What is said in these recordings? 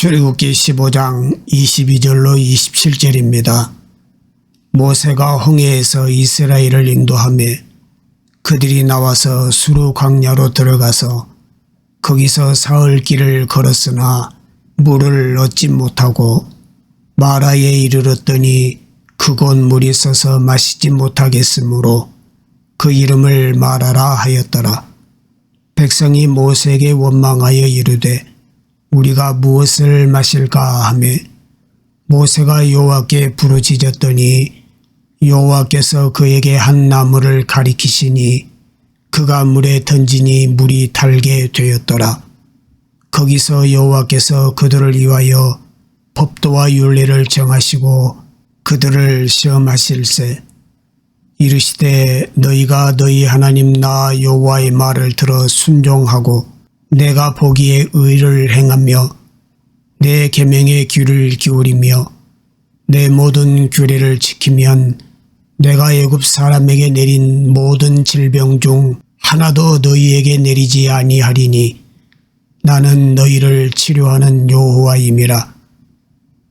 출애굽기 15장 22절로 27절입니다. 모세가 홍해에서 이스라엘을 인도하며 그들이 나와서 수루 광야로 들어가서 거기서 사흘 길을 걸었으나 물을 얻지 못하고 마라에 이르렀더니 그곳 물이 써서 마시지 못하겠으므로 그 이름을 마라라 하였더라. 백성이 모세에게 원망하여 이르되 우리가 무엇을 마실까 하며 모세가 여호와께 부르짖었더니 여호와께서 그에게 한 나무를 가리키시니 그가 물에 던지니 물이 달게 되었더라. 거기서 여호와께서 그들을 위하여 법도와 윤례를 정하시고 그들을 시험하실세 이르시되 너희가 너희 하나님 나 여호와의 말을 들어 순종하고 내가 보기에 의를 행하며 내 계명의 귀를 기울이며 내 모든 규례를 지키면 내가 애굽 사람에게 내린 모든 질병 중 하나도 너희에게 내리지 아니하리니 나는 너희를 치료하는 여호와임이라.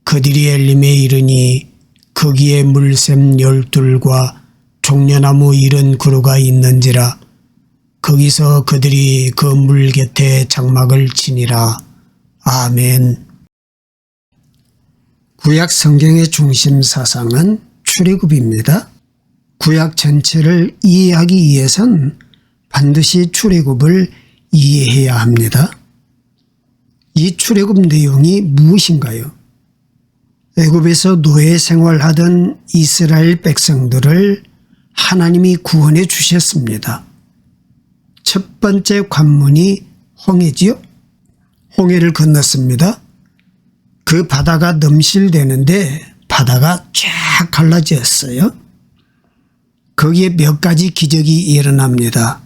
그들이 엘림에 이르니 거기에 물샘 열둘과 종려나무 이른 그루가 있는지라 거기서 그들이 그 물 곁에 장막을 치니라. 아멘. 구약 성경의 중심 사상은 출애굽입니다. 구약 전체를 이해하기 위해선 반드시 출애굽을 이해해야 합니다. 이 출애굽 내용이 무엇인가요? 애굽에서 노예 생활하던 이스라엘 백성들을 하나님이 구원해 주셨습니다. 첫 번째 관문이 홍해지요. 홍해를 건넜습니다. 그 바다가 넘실대는데 바다가 쫙 갈라졌어요. 거기에 몇 가지 기적이 일어납니다.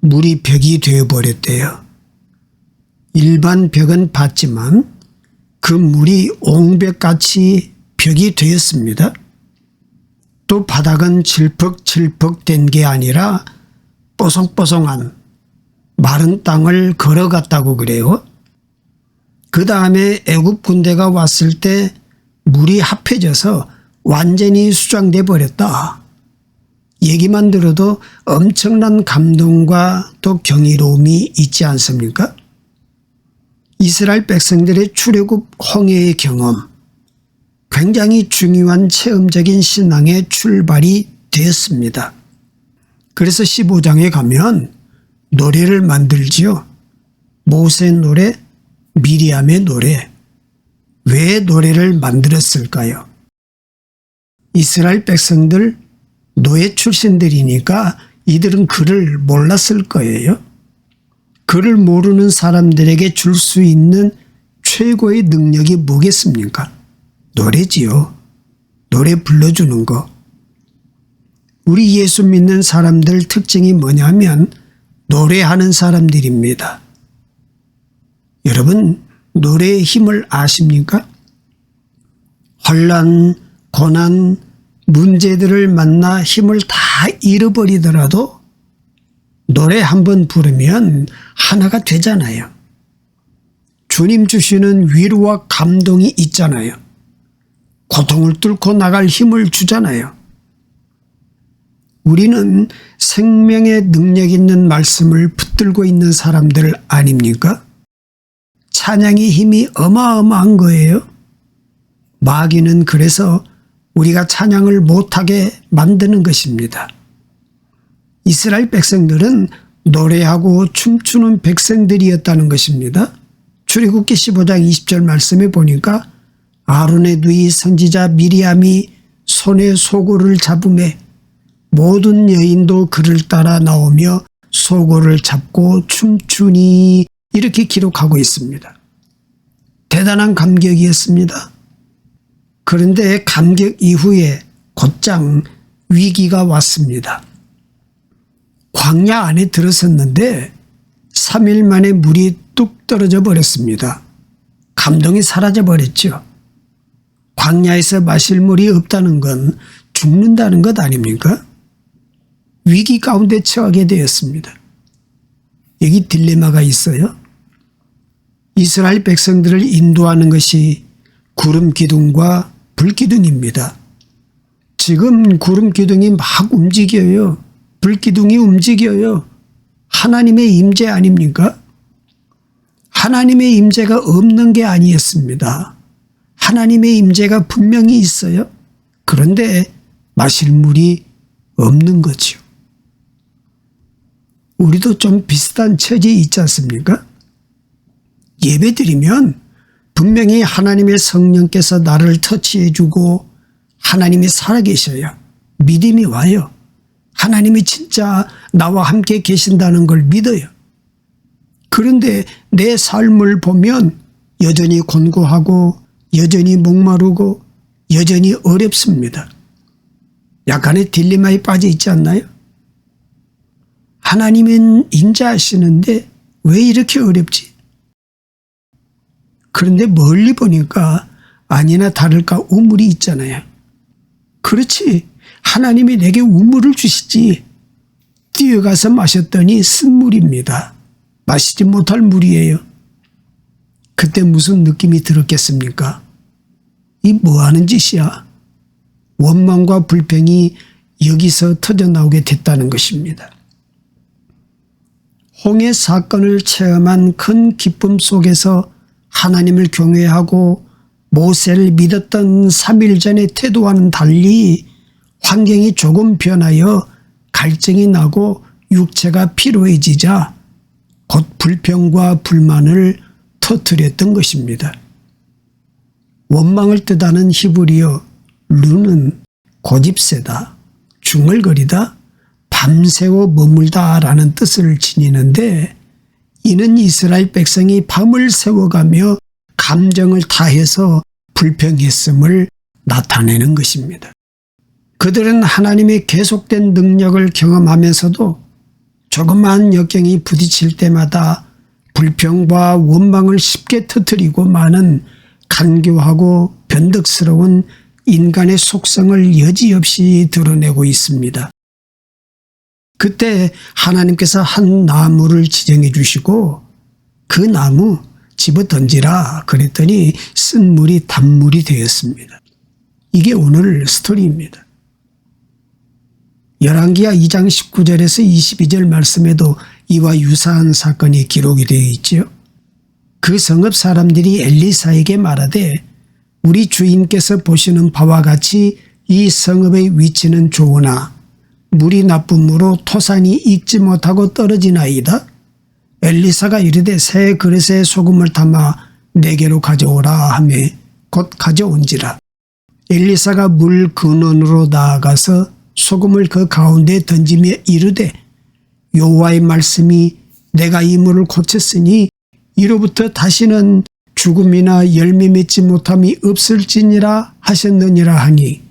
물이 벽이 되어버렸대요. 일반 벽은 봤지만 그 물이 옹벽같이 벽이 되었습니다. 또 바닥은 질퍽질퍽 된 게 아니라 뽀송뽀송한 마른 땅을 걸어갔다고 그래요. 그 다음에 애굽 군대가 왔을 때 물이 합해져서 완전히 수장돼 버렸다. 얘기만 들어도 엄청난 감동과 또 경이로움이 있지 않습니까? 이스라엘 백성들의 출애굽 홍해의 경험, 굉장히 중요한 체험적인 신앙의 출발이 되었습니다. 그래서 15장에 가면 노래를 만들지요. 모세 노래, 미리암의 노래. 왜 노래를 만들었을까요? 이스라엘 백성들 노예 출신들이니까 이들은 글을 몰랐을 거예요. 글을 모르는 사람들에게 줄 수 있는 최고의 능력이 뭐겠습니까? 노래지요. 노래 불러주는 거. 우리 예수 믿는 사람들 특징이 뭐냐면 노래하는 사람들입니다. 여러분, 노래의 힘을 아십니까? 혼란, 고난, 문제들을 만나 힘을 다 잃어버리더라도 노래 한 번 부르면 하나가 되잖아요. 주님 주시는 위로와 감동이 있잖아요. 고통을 뚫고 나갈 힘을 주잖아요. 우리는 생명의 능력 있는 말씀을 붙들고 있는 사람들 아닙니까? 찬양의 힘이 어마어마한 거예요. 마귀는 그래서 우리가 찬양을 못하게 만드는 것입니다. 이스라엘 백성들은 노래하고 춤추는 백성들이었다는 것입니다. 출애굽기 15장 20절 말씀에 보니까 아론의 누이 선지자 미리암이 손에 소고를 잡음에 모든 여인도 그를 따라 나오며 소고를 잡고 춤추니 이렇게 기록하고 있습니다. 대단한 감격이었습니다. 그런데 감격 이후에 곧장 위기가 왔습니다. 광야 안에 들어섰는데 3일 만에 물이 뚝 떨어져 버렸습니다. 감동이 사라져 버렸죠. 광야에서 마실 물이 없다는 건 죽는다는 것 아닙니까? 위기 가운데 처하게 되었습니다. 여기 딜레마가 있어요. 이스라엘 백성들을 인도하는 것이 구름 기둥과 불 기둥입니다. 지금 구름 기둥이 막 움직여요. 불 기둥이 움직여요. 하나님의 임재 아닙니까? 하나님의 임재가 없는 게 아니었습니다. 하나님의 임재가 분명히 있어요. 그런데 마실 물이 없는 거죠. 우리도 좀 비슷한 처지에 있지 않습니까? 예배 드리면 분명히 하나님의 성령께서 나를 터치해주고 하나님이 살아계셔야 믿음이 와요. 하나님이 진짜 나와 함께 계신다는 걸 믿어요. 그런데 내 삶을 보면 여전히 곤고하고 여전히 목마르고 여전히 어렵습니다. 약간의 딜레마에 빠져 있지 않나요? 하나님은 인자하시는데 왜 이렇게 어렵지? 그런데 멀리 보니까 아니나 다를까 우물이 있잖아요. 그렇지. 하나님이 내게 우물을 주시지. 뛰어가서 마셨더니 쓴물입니다. 마시지 못할 물이에요. 그때 무슨 느낌이 들었겠습니까? 이 뭐 하는 짓이야? 원망과 불평이 여기서 터져 나오게 됐다는 것입니다. 홍해 사건을 체험한 큰 기쁨 속에서 하나님을 경외하고 모세를 믿었던 3일 전의 태도와는 달리 환경이 조금 변하여 갈증이 나고 육체가 피로해지자 곧 불평과 불만을 터뜨렸던 것입니다. 원망을 뜻하는 히브리어 루는 고집세다, 중얼거리다, 밤새워 머물다라는 뜻을 지니는데 이는 이스라엘 백성이 밤을 새워가며 감정을 다해서 불평했음을 나타내는 것입니다. 그들은 하나님의 계속된 능력을 경험하면서도 조그마한 역경이 부딪힐 때마다 불평과 원망을 쉽게 터뜨리고 많은 간교하고 변덕스러운 인간의 속성을 여지없이 드러내고 있습니다. 그때 하나님께서 한 나무를 지정해 주시고 그 나무 집어 던지라 그랬더니 쓴 물이 단물이 되었습니다. 이게 오늘 스토리입니다. 열왕기하 2장 19절에서 22절 말씀에도 이와 유사한 사건이 기록이 되어 있지요. 그 성읍 사람들이 엘리사에게 말하되 우리 주인께서 보시는 바와 같이 이 성읍의 위치는 좋으나 물이 나쁨으로 토산이 익지 못하고 떨어지나이다. 엘리사가 이르되 새 그릇에 소금을 담아 내게로 가져오라 하며 곧 가져온지라. 엘리사가 물 근원으로 나아가서 소금을 그 가운데 던지며 이르되 여호와의 말씀이 내가 이 물을 고쳤으니 이로부터 다시는 죽음이나 열매 맺지 못함이 없을지니라 하셨느니라 하니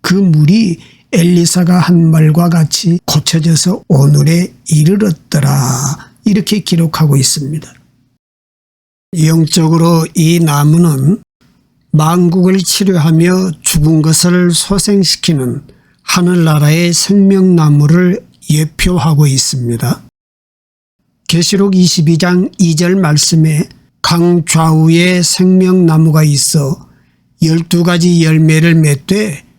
그 물이 엘리사가 한 말과 같이 고쳐져서 오늘에 이르렀더라 이렇게 기록하고 있습니다. 영적으로 이 나무는 만국을 치료하며 죽은 것을 소생시키는 하늘나라의 생명나무를 예표하고 있습니다. 계시록 22장 2절 말씀에 강 좌우에 생명나무가 있어 12가지 열매를 맺되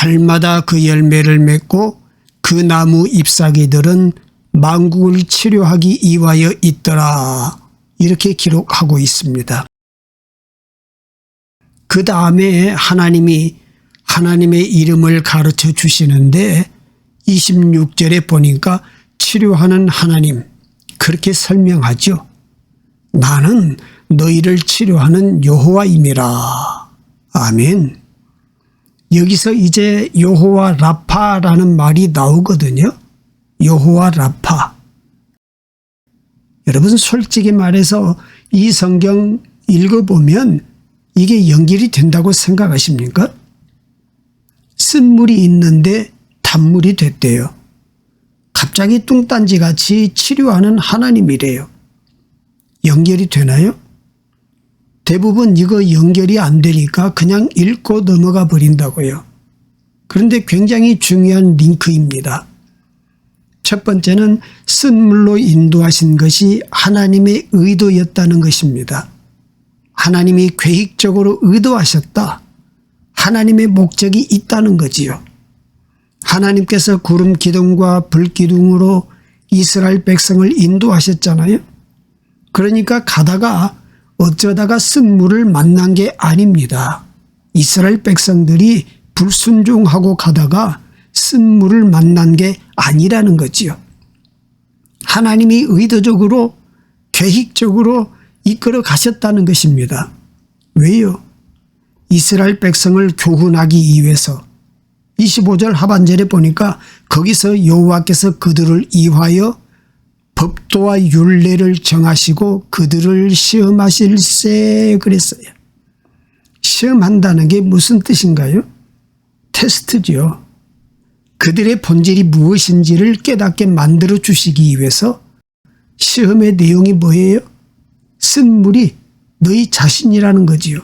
달마다 그 열매를 맺고 그 나무 잎사귀들은 만국을 치료하기 이하여 있더라. 이렇게 기록하고 있습니다. 그 다음에 하나님이 하나님의 이름을 가르쳐 주시는데 26절에 보니까 치료하는 하나님 그렇게 설명하죠. 나는 너희를 치료하는 여호와임이라. 아멘. 여기서 이제 여호와 라파라는 말이 나오거든요. 여호와 라파. 여러분 솔직히 말해서 이 성경 읽어보면 이게 연결이 된다고 생각하십니까? 쓴물이 있는데 단물이 됐대요. 갑자기 뚱딴지 같이 치료하는 하나님이래요. 연결이 되나요? 대부분 이거 연결이 안 되니까 그냥 읽고 넘어가 버린다고요. 그런데 굉장히 중요한 링크입니다. 첫 번째는 쓴 물로 인도하신 것이 하나님의 의도였다는 것입니다. 하나님이 계획적으로 의도하셨다. 하나님의 목적이 있다는 거지요. 하나님께서 구름 기둥과 불 기둥으로 이스라엘 백성을 인도하셨잖아요. 그러니까 가다가 어쩌다가 쓴 물을 만난 게 아닙니다. 이스라엘 백성들이 불순종하고 가다가 쓴 물을 만난 게 아니라는 거지요. 하나님이 의도적으로 계획적으로 이끌어 가셨다는 것입니다. 왜요? 이스라엘 백성을 교훈하기 위해서 25절 하반절에 보니까 거기서 여호와께서 그들을 이화여 법도와 율례를 정하시고 그들을 시험하실세 그랬어요. 시험한다는 게 무슨 뜻인가요? 테스트지요. 그들의 본질이 무엇인지를 깨닫게 만들어 주시기 위해서 시험의 내용이 뭐예요? 쓴 물이 너희 자신이라는 거지요.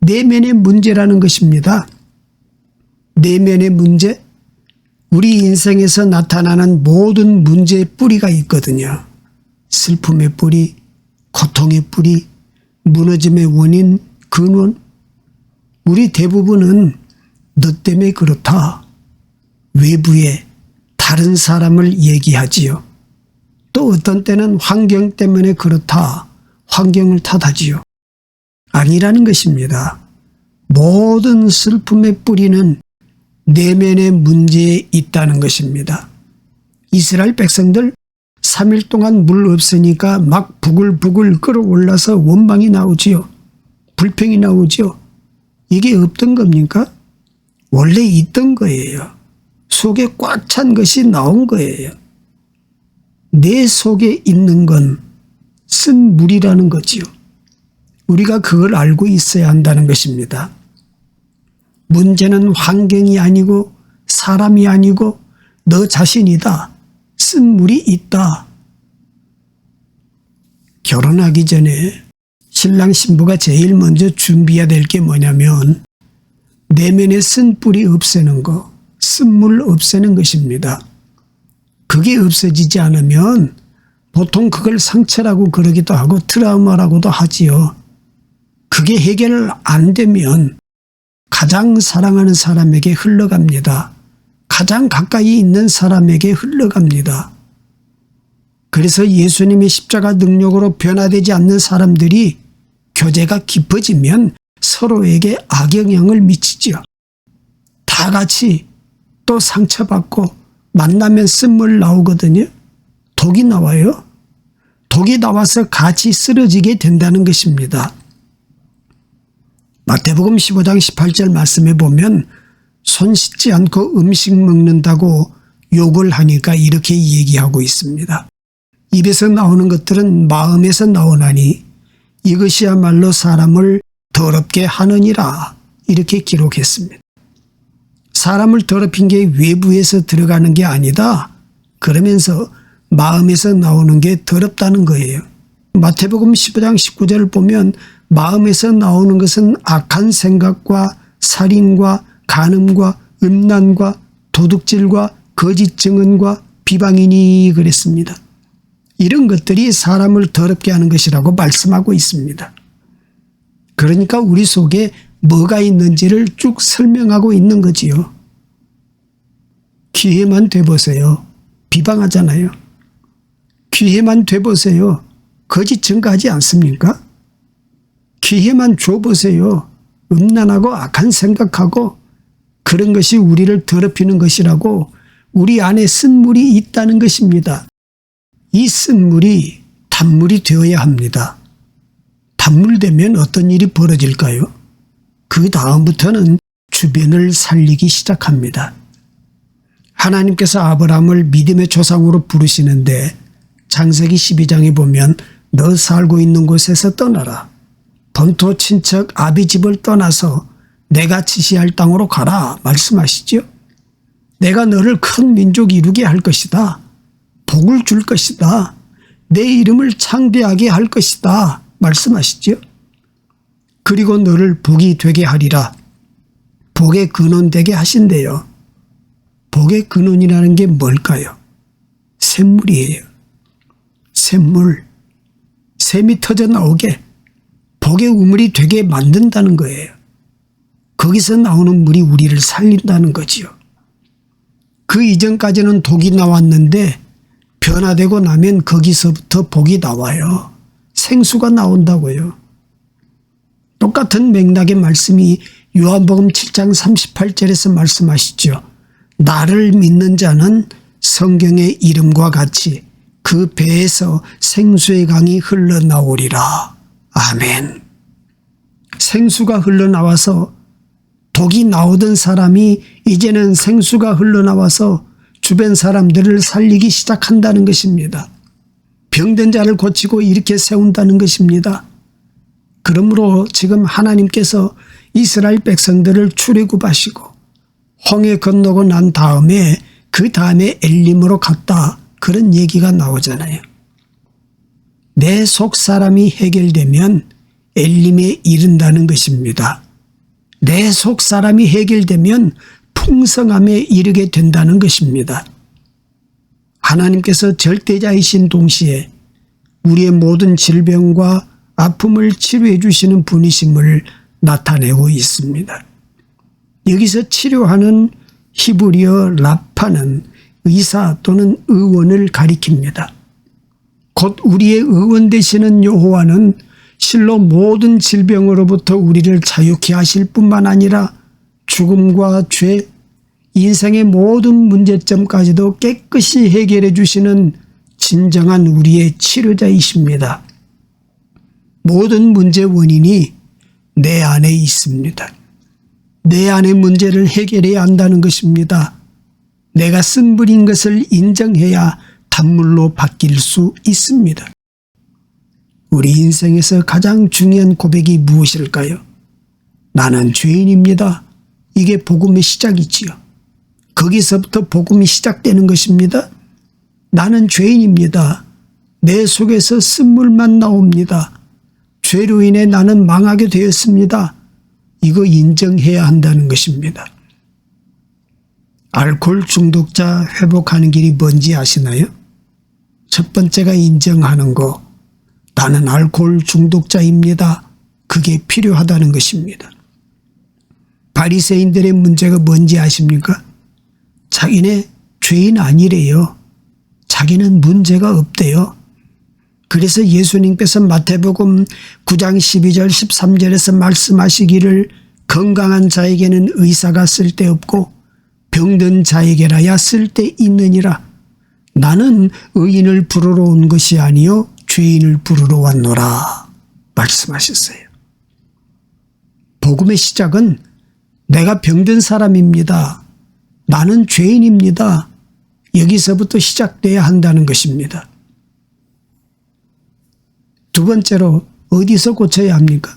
내면의 문제라는 것입니다. 내면의 문제, 우리 인생에서 나타나는 모든 문제의 뿌리가 있거든요. 슬픔의 뿌리, 고통의 뿌리, 무너짐의 원인, 근원. 우리 대부분은 너 때문에 그렇다. 외부에 다른 사람을 얘기하지요. 또 어떤 때는 환경 때문에 그렇다. 환경을 탓하지요. 아니라는 것입니다. 모든 슬픔의 뿌리는 내면의 문제에 있다는 것입니다. 이스라엘 백성들 3일 동안 물 없으니까 막 부글부글 끓어올라서 원망이 나오지요. 불평이 나오지요. 이게 없던 겁니까? 원래 있던 거예요. 속에 꽉 찬 것이 나온 거예요. 내 속에 있는 건 쓴 물이라는 거지요. 우리가 그걸 알고 있어야 한다는 것입니다. 문제는 환경이 아니고 사람이 아니고 너 자신이다. 쓴 물이 있다. 결혼하기 전에 신랑 신부가 제일 먼저 준비해야 될 게 뭐냐면 내면에 쓴 뿌리 없애는 거, 쓴물 없애는 것입니다. 그게 없어지지 않으면 보통 그걸 상처라고 그러기도 하고 트라우마라고도 하지요. 그게 해결 안 되면 가장 사랑하는 사람에게 흘러갑니다. 가장 가까이 있는 사람에게 흘러갑니다. 그래서 예수님의 십자가 능력으로 변화되지 않는 사람들이 교제가 깊어지면 서로에게 악영향을 미치지요. 다 같이 또 상처받고 만나면 쓴물 나오거든요. 독이 나와요. 독이 나와서 같이 쓰러지게 된다는 것입니다. 마태복음 15장 18절 말씀에 보면 손 씻지 않고 음식 먹는다고 욕을 하니까 이렇게 얘기하고 있습니다. 입에서 나오는 것들은 마음에서 나오나니 이것이야말로 사람을 더럽게 하느니라 이렇게 기록했습니다. 사람을 더럽힌 게 외부에서 들어가는 게 아니다. 그러면서 마음에서 나오는 게 더럽다는 거예요. 마태복음 15장 19절을 보면 마음에서 나오는 것은 악한 생각과 살인과 간음과 음란과 도둑질과 거짓 증언과 비방이니 그랬습니다. 이런 것들이 사람을 더럽게 하는 것이라고 말씀하고 있습니다. 그러니까 우리 속에 뭐가 있는지를 쭉 설명하고 있는 거지요. 기회만 돼보세요. 비방하잖아요. 기회만 돼보세요. 거짓 증가하지 않습니까? 기회만 줘보세요. 음란하고 악한 생각하고 그런 것이 우리를 더럽히는 것이라고 우리 안에 쓴물이 있다는 것입니다. 이 쓴물이 단물이 되어야 합니다. 단물 되면 어떤 일이 벌어질까요? 그 다음부터는 주변을 살리기 시작합니다. 하나님께서 아브라함을 믿음의 조상으로 부르시는데 장세기 12장에 보면 너 살고 있는 곳에서 떠나라. 본토 친척 아비 집을 떠나서 내가 지시할 땅으로 가라 말씀하시죠. 내가 너를 큰 민족 이루게 할 것이다. 복을 줄 것이다. 내 이름을 창대하게 할 것이다. 말씀하시죠. 그리고 너를 복이 되게 하리라. 복의 근원 되게 하신대요. 복의 근원이라는 게 뭘까요? 샘물이에요. 샘물. 샘이 터져 나오게 독의 우물이 되게 만든다는 거예요. 거기서 나오는 물이 우리를 살린다는 거지요. 그 이전까지는 독이 나왔는데 변화되고 나면 거기서부터 복이 나와요. 생수가 나온다고요. 똑같은 맥락의 말씀이 요한복음 7장 38절에서 말씀하시죠. 나를 믿는 자는 성경의 이름과 같이 그 배에서 생수의 강이 흘러나오리라. 아멘. 생수가 흘러나와서 독이 나오던 사람이 이제는 생수가 흘러나와서 주변 사람들을 살리기 시작한다는 것입니다. 병든 자를 고치고 이렇게 세운다는 것입니다. 그러므로 지금 하나님께서 이스라엘 백성들을 출애굽하시고 홍해 건너고 난 다음에 그 다음에 엘림으로 갔다 그런 얘기가 나오잖아요. 내 속 사람이 해결되면 엘림에 이른다는 것입니다. 내 속 사람이 해결되면 풍성함에 이르게 된다는 것입니다. 하나님께서 절대자이신 동시에 우리의 모든 질병과 아픔을 치료해 주시는 분이심을 나타내고 있습니다. 여기서 치료하는 히브리어 라파는 의사 또는 의원을 가리킵니다. 곧 우리의 의원 되시는 여호와는 실로 모든 질병으로부터 우리를 자유케 하실 뿐만 아니라 죽음과 죄, 인생의 모든 문제점까지도 깨끗이 해결해 주시는 진정한 우리의 치료자이십니다. 모든 문제 원인이 내 안에 있습니다. 내 안의 문제를 해결해야 한다는 것입니다. 내가 쓴물인 것을 인정해야 단물로 바뀔 수 있습니다. 우리 인생에서 가장 중요한 고백이 무엇일까요? 나는 죄인입니다. 이게 복음의 시작이지요. 거기서부터 복음이 시작되는 것입니다. 나는 죄인입니다. 내 속에서 쓴물만 나옵니다. 죄로 인해 나는 망하게 되었습니다. 이거 인정해야 한다는 것입니다. 알코올 중독자 회복하는 길이 뭔지 아시나요? 첫 번째가 인정하는 거. 나는 알코올 중독자입니다. 그게 필요하다는 것입니다. 바리새인들의 문제가 뭔지 아십니까? 자기네 죄인 아니래요. 자기는 문제가 없대요. 그래서 예수님께서 마태복음 9장 12절 13절에서 말씀하시기를 건강한 자에게는 의사가 쓸데없고 병든 자에게라야 쓸데있느니라. 나는 의인을 부르러 온 것이 아니요 죄인을 부르러 왔노라 말씀하셨어요. 복음의 시작은 내가 병든 사람입니다. 나는 죄인입니다. 여기서부터 시작돼야 한다는 것입니다. 두 번째로 어디서 고쳐야 합니까?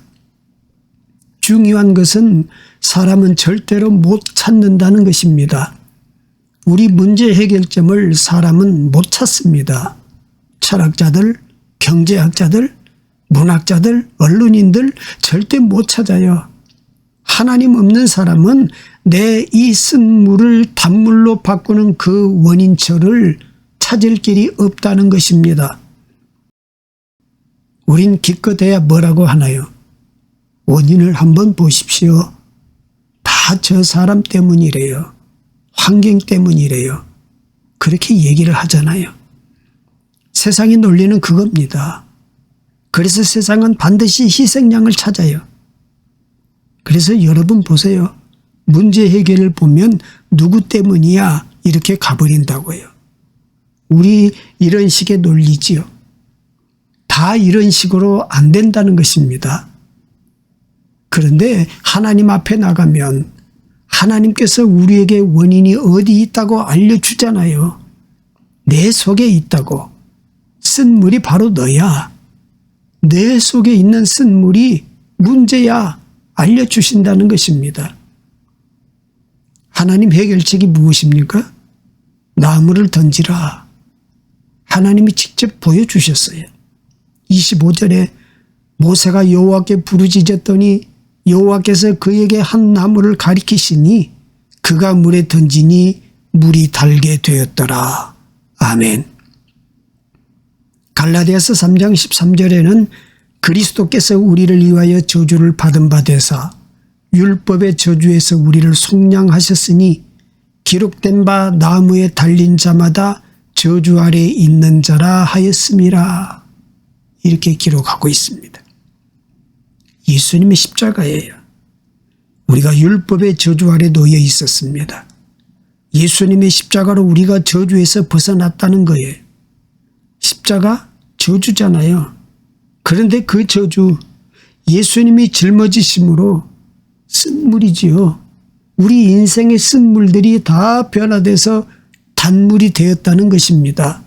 중요한 것은 사람은 절대로 못 찾는다는 것입니다. 우리 문제 해결점을 사람은 못 찾습니다. 철학자들, 경제학자들, 문학자들, 언론인들 절대 못 찾아요. 하나님 없는 사람은 내 이 쓴물을 단물로 바꾸는 그 원인처를 찾을 길이 없다는 것입니다. 우린 기껏해야 뭐라고 하나요? 원인을 한번 보십시오. 다 저 사람 때문이래요. 환경 때문이래요. 그렇게 얘기를 하잖아요. 세상의 논리는 그겁니다. 그래서 세상은 반드시 희생양을 찾아요. 그래서 여러분 보세요. 문제 해결을 보면 누구 때문이야 이렇게 가버린다고요. 우리 이런 식의 논리지요. 다 이런 식으로 안 된다는 것입니다. 그런데 하나님 앞에 나가면 하나님께서 우리에게 원인이 어디 있다고 알려주잖아요. 내 속에 있다고. 쓴물이 바로 너야. 내 속에 있는 쓴물이 문제야. 알려주신다는 것입니다. 하나님 해결책이 무엇입니까? 나무를 던지라. 하나님이 직접 보여주셨어요. 25절에 모세가 여호와께 부르짖었더니 여호와께서 그에게 한 나무를 가리키시니 그가 물에 던지니 물이 달게 되었더라. 아멘. 갈라디아서 3장 13절에는 그리스도께서 우리를 위하여 저주를 받은 바 되사 율법의 저주에서 우리를 속량하셨으니 기록된 바 나무에 달린 자마다 저주 아래 있는 자라 하였음이라 이렇게 기록하고 있습니다. 예수님의 십자가예요. 우리가 율법의 저주 아래 놓여 있었습니다. 예수님의 십자가로 우리가 저주에서 벗어났다는 거예요. 십자가 저주잖아요. 그런데 그 저주 예수님이 짊어지심으로 쓴 물이지요. 우리 인생의 쓴 물들이 다 변화돼서 단물이 되었다는 것입니다.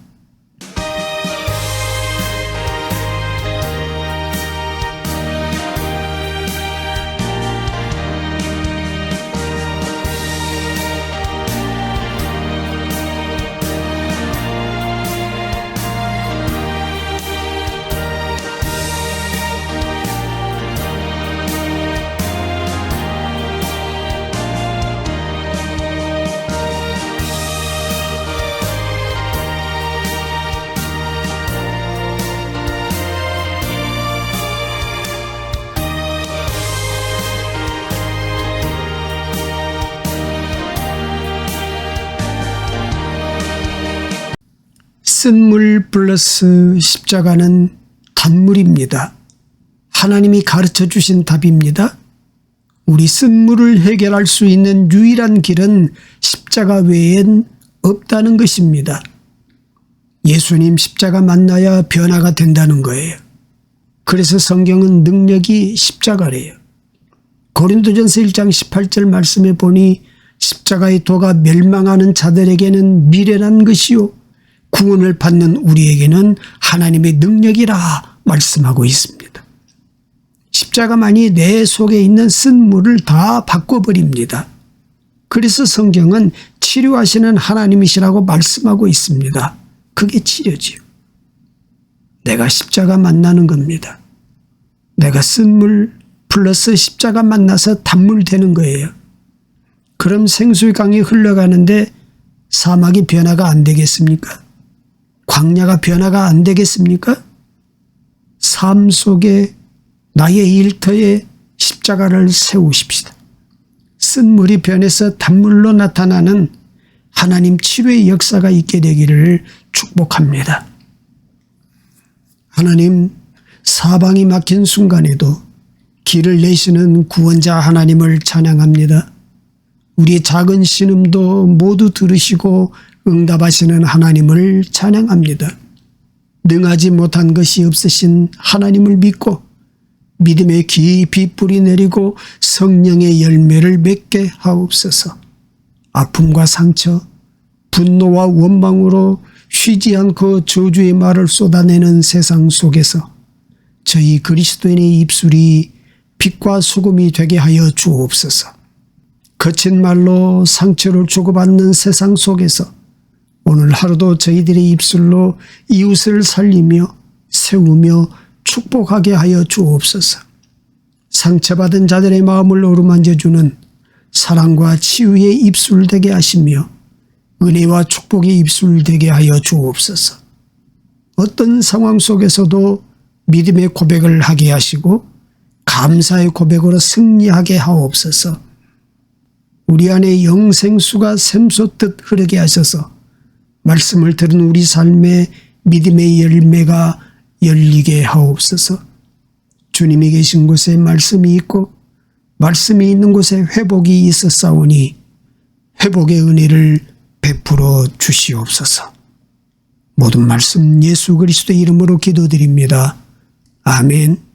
쓴물 플러스 십자가는 단물입니다. 하나님이 가르쳐 주신 답입니다. 우리 쓴물을 해결할 수 있는 유일한 길은 십자가 외엔 없다는 것입니다. 예수님 십자가 만나야 변화가 된다는 거예요. 그래서 성경은 능력이 십자가래요. 고린도전서 1장 18절 말씀에 보니 십자가의 도가 멸망하는 자들에게는 미련한 것이요 구원을 받는 우리에게는 하나님의 능력이라 말씀하고 있습니다. 십자가만이 내 속에 있는 쓴물을 다 바꿔버립니다. 그래서 성경은 치료하시는 하나님이시라고 말씀하고 있습니다. 그게 치료지요. 내가 십자가 만나는 겁니다. 내가 쓴물 플러스 십자가 만나서 단물 되는 거예요. 그럼 생수강이 흘러가는데 사막이 변화가 안 되겠습니까? 광야가 변화가 안 되겠습니까? 삶 속에 나의 일터에 십자가를 세우십시다. 쓴 물이 변해서 단물로 나타나는 하나님 치료의 역사가 있게 되기를 축복합니다. 하나님, 사방이 막힌 순간에도 길을 내시는 구원자 하나님을 찬양합니다. 우리의 작은 신음도 모두 들으시고 응답하시는 하나님을 찬양합니다. 능하지 못한 것이 없으신 하나님을 믿고 믿음의 깊이 뿌리 내리고 성령의 열매를 맺게 하옵소서. 아픔과 상처, 분노와 원망으로 쉬지 않고 저주의 말을 쏟아내는 세상 속에서 저희 그리스도인의 입술이 빛과 소금이 되게 하여 주옵소서. 거친 말로 상처를 주고받는 세상 속에서 오늘 하루도 저희들의 입술로 이웃을 살리며 세우며 축복하게 하여 주옵소서. 상처받은 자들의 마음을 어루만져주는 사랑과 치유의 입술 되게 하시며 은혜와 축복의 입술 되게 하여 주옵소서. 어떤 상황 속에서도 믿음의 고백을 하게 하시고 감사의 고백으로 승리하게 하옵소서. 우리 안에 영생수가 샘솟듯 흐르게 하셔서 말씀을 들은 우리 삶에 믿음의 열매가 열리게 하옵소서. 주님이 계신 곳에 말씀이 있고 말씀이 있는 곳에 회복이 있었사오니 회복의 은혜를 베풀어 주시옵소서. 모든 말씀 예수 그리스도 이름으로 기도드립니다. 아멘.